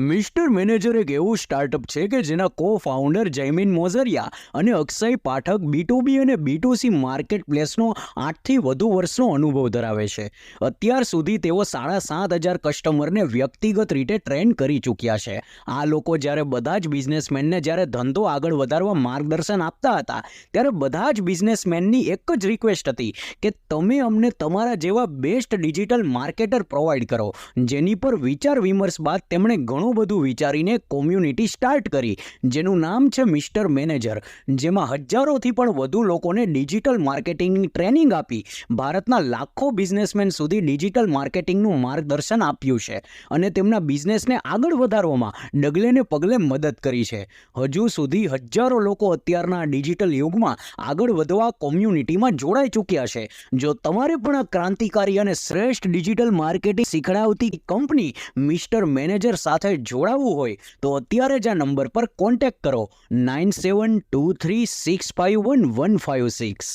Mister manager એક એવું startup છે કે જેના કો ફાઉન્ડર જૈમિન મોઝરિયા અને અક્ષય પાઠક બી અને બી માર્કેટ પ્લેસનો આઠથી વધુ વર્ષનો અનુભવ ધરાવે છે. અત્યાર સુધી તેઓ સાડા સાત હજાર કસ્ટમરને વ્યક્તિગત રીતે ટ્રેન કરી ચૂક્યા છે. આ લોકો જ્યારે બધા જ બિઝનેસમેનને જ્યારે ધંધો આગળ વધારવા માર્ગદર્શન આપતા હતા, ત્યારે બધા જ બિઝનેસમેનની એક જ રિક્વેસ્ટ હતી કે તમે અમને તમારા જેવા બેસ્ટ ડિજિટલ માર્કેટર પ્રોવાઈડ કરો, જેની પર વિચાર વિમર્શ બાદ તેમણે ઘણું બધું વિચારીને કોમ્યુનિટી સ્ટાર્ટ કરી, જેનું નામ છે મિસ્ટર મેનેજર જેમાં હજારોથી પણ વધુ લોકોને ડિજિટલ માર્કેટિંગની ટ્રેનિંગ આપી, ભારતના લાખો બિઝનેસમેન સુધી ડિજિટલ માર્કેટિંગનું માર્ગદર્શન આપ્યું છે અને તેમના બિઝનેસને આગળ વધારવામાં ડગલે ને પગલે મદદ કરી છે. હજુ સુધી હજારો લોકો અત્યારના ડિજિટલ યુગમાં આગળ વધવા કોમ્યુનિટીમાં જોડાઈ ચૂક્યા છે. જો તમારે પણ ક્રાંતિકારી અને શ્રેષ્ઠ ડિજિટલ માર્કેટિંગ શીખડાવતી કંપની મિસ્ટર મેનેજર સાથે જોડાવવું હોય તો અત્યારે જ આ નંબર પર કોન્ટેક્ટ કરો nine seven two three six five one one five six